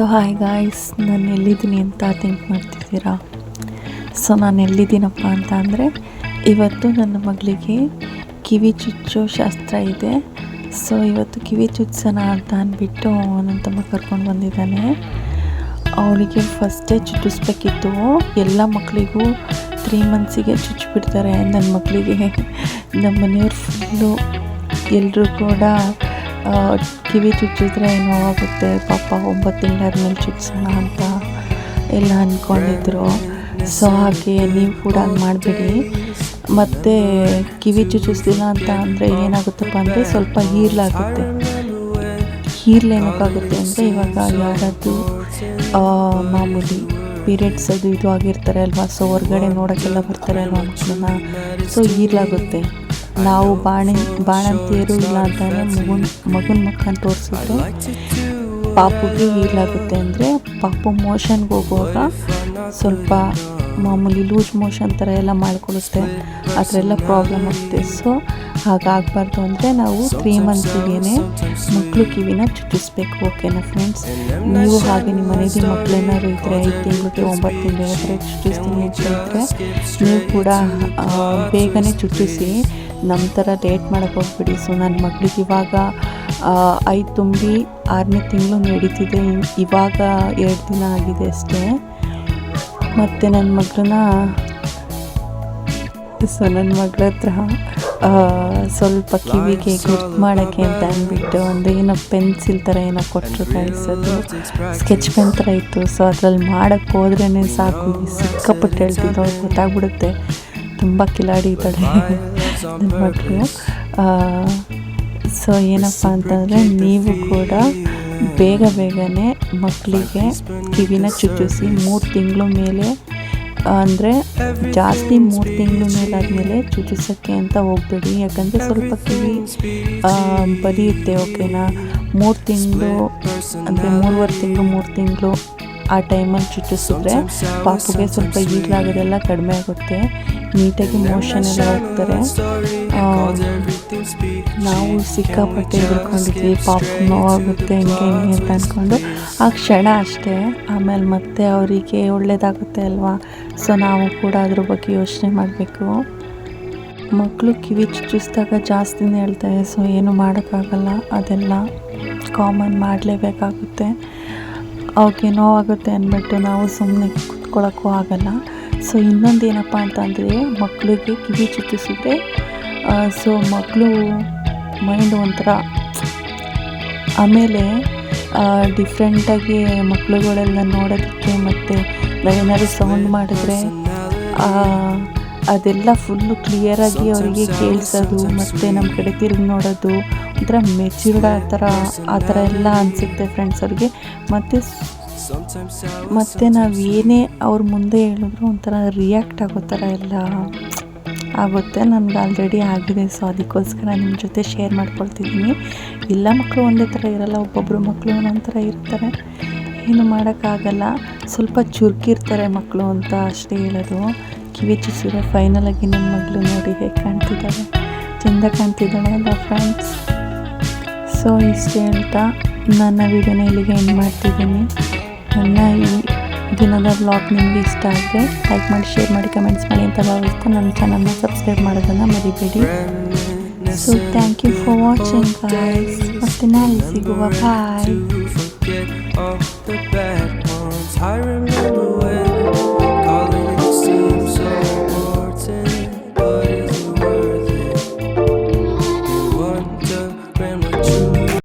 So hi guys ನಾನು ಎಲ್ಲಿದ್ದೀನಿ ಅಂತ think ಮಾಡ್ತಿದ್ದೀರಾ? ಸೊ ನಾನು ಎಲ್ಲಿದ್ದೀನಪ್ಪ ಅಂತ ಅಂದರೆ, ಇವತ್ತು ನನ್ನ ಮಗಳಿಗೆ ಕಿವಿ ಚುಚ್ಚೋ ಶಾಸ್ತ್ರ ಇದೆ. ಸೊ ಇವತ್ತು ಕಿವಿ ಚುಚ್ಚೋಣ ಅಂತ ಅಂದ್ಬಿಟ್ಟು ನನ್ನ ತಮ್ಮ ಕರ್ಕೊಂಡು ಬಂದಿದ್ದಾನೆ. ಅವಳಿಗೆ ಫಸ್ಟೇ ಚುಚ್ಚಿಸ್ಬೇಕಿತ್ತು. ಎಲ್ಲ ಮಕ್ಕಳಿಗೂ ತ್ರೀ ಮಂತ್ಸಿಗೆ ಚುಚ್ಚಿಬಿಡ್ತಾರೆ. ನನ್ನ ಮಕ್ಕಳಿಗೆ ನಮ್ಮ ಮನೆಯವ್ರು ಫುಲ್ಲು ಎಲ್ಲರೂ ಕೂಡ ಕಿವಿ ಚುಚ್ಚಿದ್ರೆ ನೋವಾಗುತ್ತೆ ಪಾಪ ಒಂಬತ್ತು ತಿಂಗಳಾದ್ಮೇಲೆ ಚುಚ್ಸೋಣ ಅಂತ ಎಲ್ಲ ಅಂದ್ಕೊಂಡಿದ್ರು ಸೊ ಹಾಗೆ ನೀವು ಕೂಡ ಹಂಗೆ ಮಾಡಬೇಡಿ. ಮತ್ತು ಕಿವಿ ಚುಚ್ಚಿಸ್ಲಿಲ್ಲ ಅಂತ ಅಂದರೆ ಏನಾಗುತ್ತಪ್ಪ ಅಂದರೆ ಸ್ವಲ್ಪ ಹೀರ್ಲಾಗುತ್ತೆ. ಹೀರ್ಲು ಏನಕ್ಕಾಗುತ್ತೆ ಅಂದರೆ ಇವಾಗ ಯಾರಾದರೂ ಮಾಮೂಲಿ ಪೀರಿಯಡ್ಸ್ ಅದು ಇದು ಆಗಿರ್ತಾರೆ ಅಲ್ವಾ? ಸೊ ಹೊರ್ಗಡೆ ನೋಡೋಕ್ಕೆಲ್ಲ ಬರ್ತಾರೆ ಅಲ್ವಾ ಮಕ್ಕಳನ್ನ? ಸೊ ಹೀರ್ಲಾಗುತ್ತೆ. ನಾವು ಬಾಣಿ, ಬಾಣಂತಿಯರು ಇಲ್ಲ ಅಂತಾನೆ ಮಗುನ ಮಗುನ ಮಕ್ಕನ ತೋರಿಸಿದ್ರು ಪಾಪುಗೆ ಹೀಲಾಗುತ್ತೆ ಅಂದರೆ ಪಾಪು ಮೋಷನ್ಗೆ ಹೋಗುವಾಗ ಸ್ವಲ್ಪ ಮಾಮೂಲಿ ಲೂಸ್ ಮೋಷನ್ ಥರ ಎಲ್ಲ ಮಾಡಿಕೊಡುತ್ತೆ ಆ ಪ್ರಾಬ್ಲಮ್ ಆಗುತ್ತೆ. ಸೊ ಹಾಗಾಗಬಾರ್ದು ಅಂದರೆ ನಾವು ತ್ರೀ ಮಂತ್ಸಿಗೇ ಮಕ್ಕಳು ಕಿವಿನ ಚುಚ್ಚಿಸ್ಬೇಕು. ಓಕೆನಾ ಫ್ರೆಂಡ್ಸ್? ನೀವು ಹಾಗೆ ನಿಮ್ಮ ಮನೇಲಿ ಮಕ್ಕಳೇನಾದ್ರು ಇದ್ದರೆ ಐದು ತಿಂಗಳಿಗೆ ಒಂಬತ್ತು ತಿಂಗಳಿಗೆ ಚುಚ್ಚಿಸ್ತೀನಿ ಅಂತ ಇದ್ದರೆ ನೀವು ಕೂಡ ಬೇಗನೆ ಚುಚ್ಚಿಸಿ. ನಮ್ಮ ಥರ ಲೇಟ್ ಮಾಡೋಕ್ಕೆ ಹೋಗ್ಬಿಡಿ. ಸೊ ನನ್ನ ಮಗಳಿಗೆ ಇವಾಗ ಐದು ತುಂಬಿ ಆರನೇ ತಿಂಗಳು ನಡೀತಿದೆ. ಇವಾಗ ಎರಡು ದಿನ ಆಗಿದೆ ಅಷ್ಟೇ. ಮತ್ತು ನನ್ನ ಮಗಳನ್ನ ಸೊ ನನ್ನ ಮಗಳ ಹತ್ರ ಸ್ವಲ್ಪ ಕಿವಿಗೆ ಗುರ್ತು ಮಾಡೋಕ್ಕೆ ಅಂತ ಅಂದ್ಬಿಟ್ಟು ಒಂದು ಏನೋ ಪೆನ್ಸಿಲ್ ಥರ ಏನೋ ಕೊಟ್ಟರು ಕಳಿಸೋದು ಸ್ಕೆಚ್ ಪೆನ್ ಥರ ಇತ್ತು. ಸೊ ಅದ್ರಲ್ಲಿ ಮಾಡೋಕ್ಕೆ ಹೋದ್ರೇ ಸಾಕು. ಸಿಕ್ಕಾಪಟ್ಟು ಹೇಳ್ತಿದ್ದು ಅವ್ರಿಗೆ ಗೊತ್ತಾಗ್ಬಿಡುತ್ತೆ. ತುಂಬ ಕಿಲಾಡಿ ಇದ್ದಾಳೆ. ಮಗಳು ಸೊ ಏನಪ್ಪ ಅಂತಂದರೆ ನೀವು ಕೂಡ ಬೇಗ ಬೇಗನೆ ಮಕ್ಕಳಿಗೆ ಕಿವಿನ ಚುಚ್ಚಿಸಿ ಮೂರು ತಿಂಗಳ ಮೇಲೆ ಅಂದರೆ ಜಾಸ್ತಿ ಮೂರು ತಿಂಗಳು ಮೇಲಾದಮೇಲೆ ಚುಚ್ಚಿಸೋಕ್ಕೆ ಅಂತ ಹೋಗ್ಬೇಡಿ. ಯಾಕಂದರೆ ಸ್ವಲ್ಪ ಕಿವಿ ಬದಿಯುತ್ತೆ ಬಲಿಯುತ್ತೆ ಓಕೆನಾ? ಮೂರು ತಿಂಗಳು ಅಂದರೆ ಮೂರುವರೆ ತಿಂಗಳು ಮೂರು ತಿಂಗಳು ಆ ಟೈಮಲ್ಲಿ ಚುಚ್ಚಿಸಿದ್ರೆ ಪಾಪುಗೆ ಸ್ವಲ್ಪ ಈಗಲಾಗೋದೆಲ್ಲ ಕಡಿಮೆ ಆಗುತ್ತೆ. ನೀಟಾಗಿ ಮೋಷನ್ ಎಲ್ಲ ಹೋಗ್ತಾರೆ ನಾವು ಸಿಕ್ಕಾಪಟ್ಟೆ ಎದುರ್ಕೊಂಡಿದ್ವಿ ಪಾಪ ನೋವಾಗುತ್ತೆ ಹಿಂಗೆ ಹಿಂಗೆ ಅಂತ ಅಂದ್ಕೊಂಡು ಆ ಕ್ಷಣ ಅಷ್ಟೇ. ಆಮೇಲೆ ಮತ್ತೆ ಅವರಿಗೆ ಒಳ್ಳೇದಾಗುತ್ತೆ ಅಲ್ವಾ? ಸೊ ನಾವು ಕೂಡ ಅದ್ರ ಬಗ್ಗೆ ಯೋಚನೆ ಮಾಡಬೇಕು. ಮಕ್ಕಳು ಕಿವಿ ಚುಚ್ಚಿಸಿದಾಗ ಜಾಸ್ತಿನೇ ಹೇಳ್ತಾರೆ ಸೊ ಏನು ಮಾಡೋಕ್ಕಾಗಲ್ಲ. ಅದೆಲ್ಲ ಕಾಮನ್ ಮಾಡಲೇಬೇಕಾಗುತ್ತೆ. ಅವಕ್ಕೆ ನೋವಾಗುತ್ತೆ ಅಂದ್ಬಿಟ್ಟು ನಾವು ಸುಮ್ಮನೆ ಕೂತ್ಕೊಳ್ಳೋಕ್ಕೂ ಆಗಲ್ಲ. ಸೊ ಇನ್ನೊಂದು ಏನಪ್ಪ ಅಂತಂದರೆ ಮಕ್ಕಳಿಗೆ ಕಿವಿ ಚುಚ್ಚಿಸಿದ್ರೆ ಸೊ ಮಕ್ಕಳು ಮೈಂಡ್ ಒಂಥರ ಆಮೇಲೆ ಡಿಫ್ರೆಂಟಾಗಿ ಮಕ್ಕಳುಗಳೆಲ್ಲ ನೋಡೋದಕ್ಕೆ ಮತ್ತು ಏನಾದ್ರು ಸೌಂಡ್ ಮಾಡಿದ್ರೆ ಅದೆಲ್ಲ ಫುಲ್ಲು ಕ್ಲಿಯರಾಗಿ ಅವರಿಗೆ ಕೇಳಿಸೋದು, ಮತ್ತು ನಮ್ಮ ಕಡೆ ತಿರುಗಿ ನೋಡೋದು, ಒಂಥರ ಮೆಚ್ಯೂರ್ಡ್ ಆ ಥರ ಆ ಥರ ಎಲ್ಲ ಅನಿಸುತ್ತೆ ಫ್ರೆಂಡ್ಸ್ ಅವ್ರಿಗೆ. ಮತ್ತು ಮತ್ತು ನಾವು ಏನೇ ಅವ್ರ ಮುಂದೆ ಹೇಳಿದ್ರು ಒಂಥರ ರಿಯಾಕ್ಟ್ ಆಗೋ ಥರ ಎಲ್ಲ ಆಗುತ್ತೆ. ನನಗೆ ಆಲ್ರೆಡಿ ಆಗಿದೆ. ಸೊ ಅದಕ್ಕೋಸ್ಕರ ನಿಮ್ಮ ಜೊತೆ ಶೇರ್ ಮಾಡ್ಕೊಳ್ತಿದ್ದೀನಿ. ಎಲ್ಲ ಮಕ್ಕಳು ಒಂದೇ ಥರ ಇರಲ್ಲ ಒಬ್ಬೊಬ್ಬರು ಮಕ್ಕಳು ಒಂದೊಂದು ಥರ ಇರ್ತಾರೆ. ಏನು ಮಾಡೋಕ್ಕಾಗಲ್ಲ ಸ್ವಲ್ಪ ಚುರುಕಿರ್ತಾರೆ ಮಕ್ಕಳು ಅಂತ ಅಷ್ಟೇ ಹೇಳೋದು. ಕಿವಿ ಫೈನಲ್ ಫೈನಲಾಗಿ ನನ್ನ ಮಗಳು ನೋಡಿ ಹೇಗೆ ಕಾಣ್ತಿದ್ದಾಳೆ. ಚೆಂದ ಕಾಣ್ತಿದ್ದಾಳೆ ಅಲ್ಲ ಫ್ರೆಂಡ್ಸ್ ಸೊ ಇಷ್ಟೇ ಅಂತ ನನ್ನ ವಿಡಿಯೋನ ಇಲ್ಲಿಗೆ ಎಂಡ್ ಮಾಡ್ತಿದ್ದೀನಿ. ನನ್ನ ಈ ದಿನದ ವ್ಲಾಗ್ ನಿಮಗೆ ಇಷ್ಟ ಆದರೆ ಲೈಕ್ ಮಾಡಿ ಶೇರ್ ಮಾಡಿ ಕಮೆಂಟ್ಸ್ ಮಾಡಿ ಅಂತ ಭಾವಿಸ್ತಾ ನನ್ನ ಚಾನಲ್ನ ಸಬ್ಸ್ಕ್ರೈಬ್ ಮಾಡೋದನ್ನು ಮರಿಬೇಡಿ. So thank you for watching guys ಮತ್ತೆ ನಾಳೆ ಸಿಗುವ. ಬಾಯ್